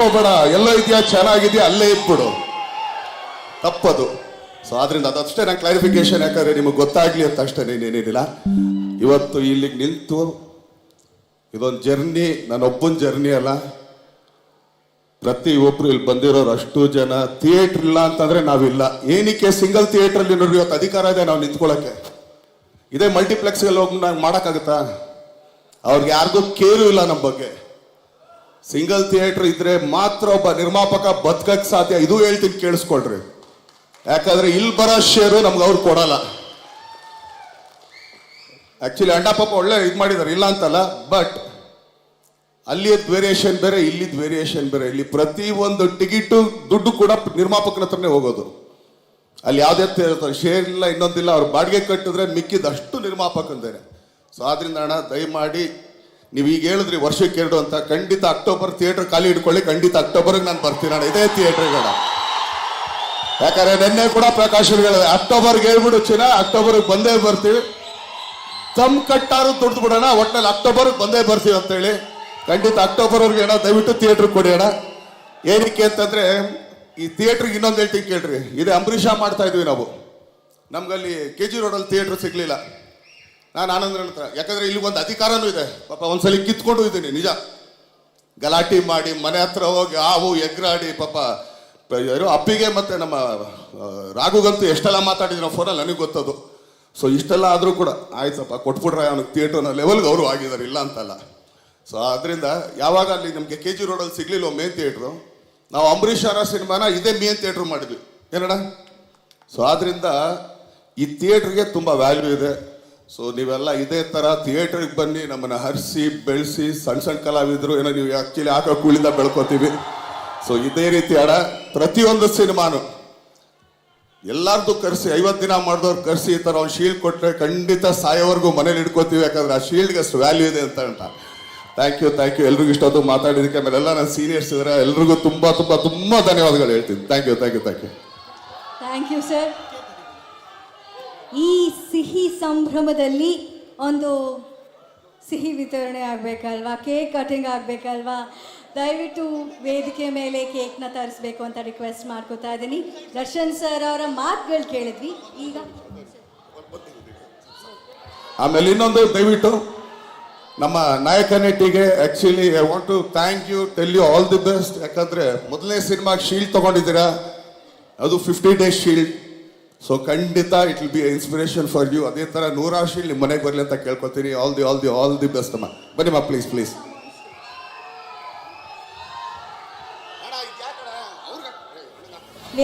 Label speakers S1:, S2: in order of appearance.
S1: ಹೋಗ್ಬೇಡ, ಎಲ್ಲ ಇದೆಯಾ? ಚೆನ್ನಾಗಿದೆಯಾ? ಅಲ್ಲೇ ಇದ್ಬಿಡು ತಪ್ಪದು. ಸೊ ಆದ್ರಿಂದ ಅದಷ್ಟೇ ನಾನು ಕ್ಲಾರಿಫಿಕೇಶನ್ ಯಾಕಂದ್ರೆ ನಿಮಗೆ ಗೊತ್ತಾಗ್ಲಿ ಅಂತ ಅಷ್ಟೇ ನೀನೇನಿಲ್ಲ ಇವತ್ತು ಇಲ್ಲಿಗೆ ನಿಂತು, ಇದೊಂದು ಜರ್ನಿ ನನ್ನೊಬ್ಬನ ಜರ್ನಿ ಅಲ್ಲ. ಪ್ರತಿ ಒಬ್ರು ಇಲ್ಲಿ ಬಂದಿರೋರು ಅಷ್ಟು ಜನ. ಥಿಯೇಟರ್ ಇಲ್ಲ ಅಂತಂದ್ರೆ ನಾವಿಲ್ಲ. ಏನಕ್ಕೆ ಸಿಂಗಲ್ ಥಿಯೇಟರ್ ಅಲ್ಲಿ ನೋಡ್ರಿ, ಇವತ್ತು ಅಧಿಕಾರ ಇದೆ ನಾವು ನಿಂತ್ಕೊಳ್ಳೋಕೆ ಇದೇ ಮಲ್ಟಿಪ್ಲೆಕ್ಸ್ ಹೋಗಿ ನಾವು ಮಾಡೋಕ್ಕಾಗತ್ತಾ? ಅವ್ರಿಗೆ ಯಾರಿಗೂ ಕೇರು ಇಲ್ಲ ನಮ್ಮ ಬಗ್ಗೆ. ಸಿಂಗಲ್ ಥಿಯೇಟರ್ ಇದ್ರೆ ಮಾತ್ರ ಒಬ್ಬ ನಿರ್ಮಾಪಕ ಬದುಕಕ್ ಸಾಧ್ಯ. ಇದು ಹೇಳ್ತೀನಿ, ಕೇಳಿಸ್ಕೊಳ್ರಿ. ಯಾಕಂದ್ರೆ ಇಲ್ಲಿ ಬರೋ ಶೇರು ನಮ್ಗೆ ಅವ್ರು ಕೊಡಲ್ಲ. ಆಕ್ಚುಲಿ ಅಣ್ಣ ಪಾಪ ಒಳ್ಳೆ ಇದು ಮಾಡಿದಾರೆ, ಇಲ್ಲ ಅಂತಲ್ಲ ಬಟ್ ಅಲ್ಲಿಯದ್ ವೇರಿಯೇಷನ್ ಬೇರೆ, ಇಲ್ಲಿದ್ ವೇರಿಯೇಷನ್ ಬೇರೆ. ಇಲ್ಲಿ ಪ್ರತಿ ಒಂದು ಟಿಕೆಟು ದುಡ್ಡು ಕೂಡ ನಿರ್ಮಾಪಕನ ಹತ್ರನೇ ಹೋಗೋದು. ಅಲ್ಲಿ ಯಾವುದೇ ಶೇರ್ ಇಲ್ಲ, ಇನ್ನೊಂದಿಲ್ಲ, ಅವ್ರು ಬಾಡಿಗೆ ಕಟ್ಟಿದ್ರೆ ಮಿಕ್ಕಿದಷ್ಟು ನಿರ್ಮಾಪಕಂದೇನೆ ಸೊ ಆದ್ರಿಂದ ಅಣ್ಣ, ದಯಮಾಡಿ ನೀವು ಈಗ ಹೇಳಿದ್ರಿ ವರ್ಷಕ್ಕೆ ಎರಡು ಅಂತ. ಖಂಡಿತ ಅಕ್ಟೋಬರ್ ಥಿಯೇಟರ್ ಖಾಲಿ ಇಟ್ಕೊಳ್ಳಿ ಖಂಡಿತ ಅಕ್ಟೋಬರ್ಗೆ ನಾನು ಬರ್ತೀನಿ ನಾನು. ಇದೇ ಥಿಯೇಟರ್ಗಳ ಯಾಕಂದ್ರೆ ನಿನ್ನೆ ಕೂಡ ಪ್ರಕಾಶ್ ಹೇಳಿದೆ ಅಕ್ಟೋಬರ್ಗೆ ಹೇಳ್ಬಿಡು ಚಿನ್ನ, ಅಕ್ಟೋಬರ್ಗೆ ಬಂದೇ ಬರ್ತೀವಿ. ತಮ್ ಕಟ್ಟಾರು ದುಡ್ದು ಬಿಡೋಣ ಒಟ್ಟಲ್ಲಿ ಅಕ್ಟೋಬರ್ಗೆ ಬಂದೇ ಬರ್ತೀವಿ ಅಂತೇಳಿ. ಖಂಡಿತ ಅಕ್ಟೋಬರ್ ಅಣ್ಣ ದಯವಿಟ್ಟು ಥಿಯೇಟರ್ ಕೊಡಿ ಅಣ್ಣ. ಏನಕ್ಕೆ ಅಂತಂದ್ರೆ, ಈ ಥಿಯೇಟ್ರಿಗೆ ಇನ್ನೊಂದು ಹೇಳ್ತೀನಿ ಕೇಳ್ರಿ. ಇದೇ ಅಂಬರೀಷ ಮಾಡ್ತಾ ಇದ್ವಿ ನಾವು. ನಮ್ಗಲ್ಲಿ ಕೆ ಜಿ ರೋಡಲ್ಲಿ ಥಿಯೇಟರ್ ಸಿಗ್ಲಿಲ್ಲ. ನಾನು ಆನಂದ್ರ ಹತ್ರ. ಯಾಕಂದ್ರೆ ಇಲ್ಲಿ ಒಂದು ಅಧಿಕಾರನೂ ಇದೆ. ಪಾಪ ಒಂದ್ಸಲಿ ಕಿತ್ಕೊಂಡು ಇದ್ದೀನಿ, ನಿಜ. ಗಲಾಟೆ ಮಾಡಿ ಮನೆ ಹತ್ರ ಹೋಗಿ ಹಾವು ಎಗ್ರಾಡಿ, ಪಾಪ ಯಾರು ಅಪ್ಪಿಗೆ ಮತ್ತೆ ನಮ್ಮ ರಾಘುಗಂತೂ ಎಷ್ಟೆಲ್ಲ ಮಾತಾಡಿದ್ರು ನಾವು ಫೋನಲ್ಲಿ ನನಗೆ ಗೊತ್ತದು. ಸೊ ಇಷ್ಟೆಲ್ಲ ಆದರೂ ಕೂಡ ಆಯ್ತಪ್ಪ, ಕೊಟ್ಬಿಟ್ರೆ ಅವನಿಗೆ ಥಿಯೇಟರ್ನ ಲೆವೆಲ್ಗೆ ಅವರು ಆಗಿದ್ದಾರೆ, ಇಲ್ಲ ಅಂತಲ್ಲ. ಸೊ ಅದರಿಂದ ಯಾವಾಗ ಅಲ್ಲಿ ನಮಗೆ ಕೆ ಜಿ ರೋಡಲ್ಲಿ ಸಿಗ್ಲಿಲ್ಲ ಮೇನ್ ಥಿಯೇಟ್ರು ನಾವು ಅಂಬರೀಷ್ ಅವರ ಸಿನಿಮಾನ ಇದೇ ಮೇನ್ ಥಿಯೇಟ್ರ್ ಮಾಡಿದ್ವಿ. ಏನಣ್ಣ? ಸೊ ಆದ್ದರಿಂದ ಈ ಥಿಯೇಟ್ರಿಗೆ ತುಂಬ ವ್ಯಾಲ್ಯೂ ಇದೆ. ಸೊ ನೀವೆಲ್ಲ ಇದೇ ಥರ ಥಿಯೇಟ್ರಿಗೆ ಬನ್ನಿ, ನಮ್ಮನ್ನ ಹರಿಸಿ, ಬೆಳೆಸಿ ಸಣ್ಣ ಸಣ್ಣ ಕಲಾವಿದ್ರು, ಏನೋ ನೀವು ಆ್ಯಕ್ಚುಲಿ ಹಾಕೋ ಕೂಳಿಂದ ಬೆಳ್ಕೊತೀವಿ. ಸೊ ಇದೇ ರೀತಿ ಅಡ, ಪ್ರತಿಯೊಂದು ಸಿನಿಮಾನು. ಎಲ್ಲಾರ್ದು ಕರೆಸಿ ಐವತ್ತು ದಿನ ಮಾಡಿದವ್ರು ಕರೆಸಿ ಈ ಥರ ಒಂದು ಶೀಲ್ಡ್ ಕೊಟ್ಟರೆ ಖಂಡಿತ ಸಾಯೋವರೆಗೂ ಮನೇಲಿ ಇಟ್ಕೋತೀವಿ, ಯಾಕಂದ್ರೆ ಆ ಶೀಲ್ಡ್ಗೆ ಅಷ್ಟು ವ್ಯಾಲ್ಯೂ ಇದೆ ಅಂತ ಅಂತ ಥ್ಯಾಂಕ್ ಯು ಥ್ಯಾಂಕ್ ಯು ಎಲ್ರಿಗೂ ಇಷ್ಟೊತ್ತು ಮಾತಾಡಿದಕ್ಕೆ ಆಮೇಲೆ ಎಲ್ಲ ನನ್ನ ಸೀನಿಯರ್ಸ್ ಇದ್ದಾರೆ ಎಲ್ರಿಗೂ ತುಂಬ ತುಂಬ ತುಂಬ ಧನ್ಯವಾದಗಳು ಹೇಳ್ತೀನಿ. Thank you thank you thank you
S2: thank you sir ಈ ಸಿಹಿ ಸಂಭ್ರಮದಲ್ಲಿ ಒಂದು ಸಿಹಿ ವಿತರಣೆ ಆಗಬೇಕಲ್ವಾ? Cake cutting ಆಗಬೇಕಲ್ವಾ? ದಯವಿಟ್ಟು ವೇದಿಕೆ ಮೇಲೆ ಕೇಕ್ನ ತರಿಸ್ಬೇಕು ಅಂತ ರಿಕ್ವೆಸ್ಟ್ ಮಾಡ್ಕೋತಾ ಇದ್ದೀನಿ. ದರ್ಶನ್ ಸರ್ ಅವರ ಮಾತುಗಳು ಕೇಳಿದ್ವಿ. ಈಗ
S1: ಆಮೇಲೆ ಇನ್ನೊಂದು ದಯವಿಟ್ಟು ನಮ್ಮ ನಾಯಕ ನೆಟ್ಟಿಗೆ actually I want to thank you tell you all the best ಯಾಕಂದ್ರೆ ಮೊದಲನೇ ಸಿನಿಮಾಗೆ ಶೀಲ್ಡ್ ತಗೊಂಡಿದ್ದೀರಾ? ಅದು ಫಿಫ್ಟಿ ಡೇಸ್ ಶೀಲ್ಡ್ ಸೊ ಖಂಡಿತ it will be inspiration for you ಅದೇ ಥರ ನೂರಾಶಿ ನಿಮ್ಮ ಮನೆಗೆ ಬರಲಿ ಅಂತ ಕೇಳ್ಕೊತೀನಿ. All the all the all the best ಅಮ್ಮ. ಬನ್ನಿಮ್ಮ ಪ್ಲೀಸ್ ಪ್ಲೀಸ್